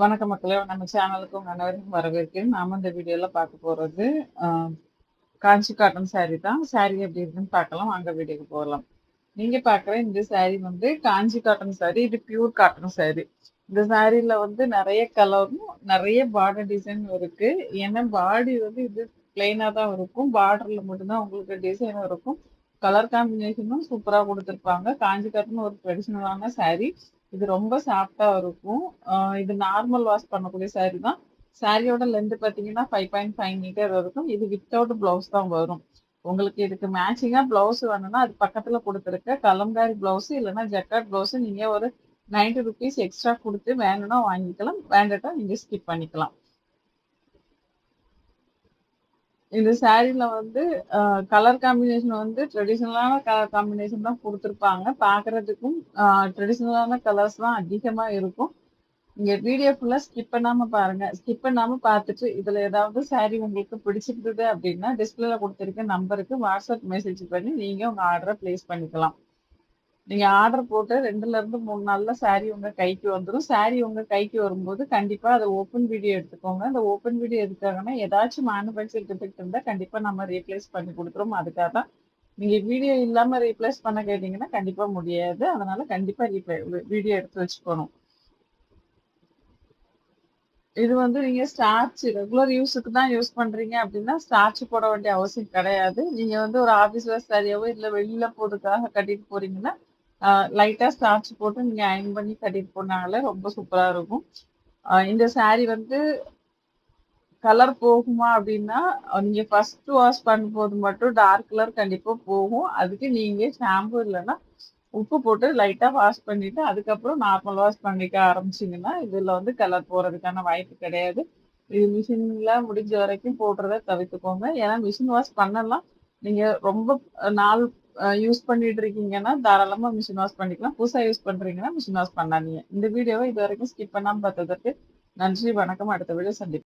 வணக்கம் மக்களே. நம்ம சேனலுக்கு உங்க அனைவருக்கும் வரவேற்கிறேன். நாம இந்த வீடியோல பார்க்க போறது காஞ்சி காட்டன் saree தான். saree எப்படி இருக்குன்னு பார்க்கலாம். வாங்க வீடியோக்கு போகலாம். நீங்க பார்க்குற இந்த saree வந்து காஞ்சி காட்டன் saree இது பியூர் காட்டன் saree. இந்த சாரீல வந்து நிறைய கலரும் நிறைய பார்டர் டிசைன் இருக்கு. ஏன்னா பாடி வந்து இது பிளெயினா தான் இருக்கும். பார்டர்ல மட்டும்தான் உங்களுக்கு டிசைன் இருக்கும். கலர் காம்பினேஷனும் சூப்பரா கொடுத்துருப்பாங்க. காஞ்சி காட்டன் ஒரு ட்ரெடிஷ்னலான saree. இது ரொம்ப சாஃப்டா இருக்கும். இது நார்மல் வாஷ் பண்ணக்கூடிய saree தான். சாரியோட லென்த் பார்த்தீங்கன்னா ஃபைவ் பாயிண்ட் ஃபைவ் மீட்டர் இருக்கும். இது வித்தவுட் பிளவுஸ் தான் வரும். உங்களுக்கு இதுக்கு மேட்சிங்காக பிளவுஸ் வேணும்னா அது பக்கத்தில் கொடுத்துருக்க கலம்காரி பிளவுஸ் இல்லைன்னா ஜக்காட் பிளவுஸ் நீங்கள் ஒரு நைன்டி ருபீஸ் எக்ஸ்ட்ரா கொடுத்து வேணும்னா வாங்கிக்கலாம். வேண்டாட்டா நீங்கள் ஸ்கிப் பண்ணிக்கலாம். இந்த சாரீல வந்து கலர் காம்பினேஷன் வந்து ட்ரெடிஷ்னலான கலர் காம்பினேஷன் தான் கொடுத்துருப்பாங்க. பார்க்கறதுக்கும் ட்ரெடிஷ்னலான கலர்ஸ் தான் அதிகமாக இருக்கும். இங்கே வீடியோ ஃபுல்லாக ஸ்கிப் பண்ணாமல் பாருங்க. ஸ்கிப் பண்ணாமல் பார்த்துட்டு இதில் ஏதாவது சாரீ உங்களுக்கு பிடிச்சிருந்தது அப்படின்னா டிஸ்பிளேல கொடுத்துருக்க நம்பருக்கு வாட்ஸ்அப் மெசேஜ் பண்ணி நீங்கள் உங்கள் ஆர்டரை பிளேஸ் பண்ணிக்கலாம். நீங்க ஆர்டர் போட்டு ரெண்டுல இருந்து மூணு நாள்ல சாரி உங்க கைக்கு வந்துடும் சாரி உங்க கைக்கு வரும்போது கண்டிப்பா அதை ஓப்பன் வீடியோ எடுத்துக்கோங்க. அந்த ஓப்பன் வீடியோ எடுத்தாங்கன்னா ஏதாச்சும் மேனுஃபேக்சர் டிஃபெக்ட் இருந்தா கண்டிப்பா நம்ம ரீப்ளேஸ் பண்ணி கொடுத்துரும். அதுக்காக தான் நீங்க வீடியோ இல்லாம ரீப்ளேஸ் பண்ண கேட்டீங்கன்னா கண்டிப்பா முடியாது. அதனால கண்டிப்பா வீடியோ எடுத்து வச்சுக்கணும். இது வந்து நீங்க ஸ்டார்ச் ரெகுலர் யூஸுக்கு தான் யூஸ் பண்றீங்க அப்படின்னா ஸ்டார்ச் போட வேண்டிய அவசியம் கிடையாது. நீங்க வந்து ஒரு ஆபீஸ் வேஸ்டாரியாவோ இல்ல வெளியில போறதுக்காக கட்டிட்டு போறீங்கன்னா லைட்டாக ஸ்டார்ச் போட்டு நீங்கள் அயன் பண்ணி கட்டிட்டு போனாங்களே ரொம்ப சூப்பராக இருக்கும். இந்த saree வந்து கலர் போகுமா அப்படின்னா நீங்கள் ஃபர்ஸ்ட் வாஷ் பண்ணும்போது மட்டும் டார்க் கலர் கண்டிப்பாக போகும். அதுக்கு நீங்கள் ஷாம்பு இல்லைன்னா உப்பு போட்டு லைட்டாக வாஷ் பண்ணிவிட்டு அதுக்கப்புறம் நார்மல் வாஷ் பண்ணிக்க ஆரம்பிச்சிங்கன்னா இதில் வந்து கலர் போகிறதுக்கான வாய்ப்பு கிடையாது. இது மிஷினில் முடிஞ்ச வரைக்கும் போடுறத தவிர்த்துக்கோங்க. ஏன்னா மிஷின் வாஷ் பண்ணலாம். நீங்கள் ரொம்ப நாள் யூஸ் பண்ணிட்டு இருக்கீங்கன்னா தாராளமா மிஷின் வாஷ் பண்ணிக்கலாம். புதுசா யூஸ் பண்றீங்கன்னா மிஷின் வாஷ் பண்ணாதீங்க. இந்த வீடியோவை இது வரைக்கும் ஸ்கிப் பண்ணாம பார்த்ததற்கு நன்றி வணக்கம். அடுத்த வீடியோ சந்திப்போம்.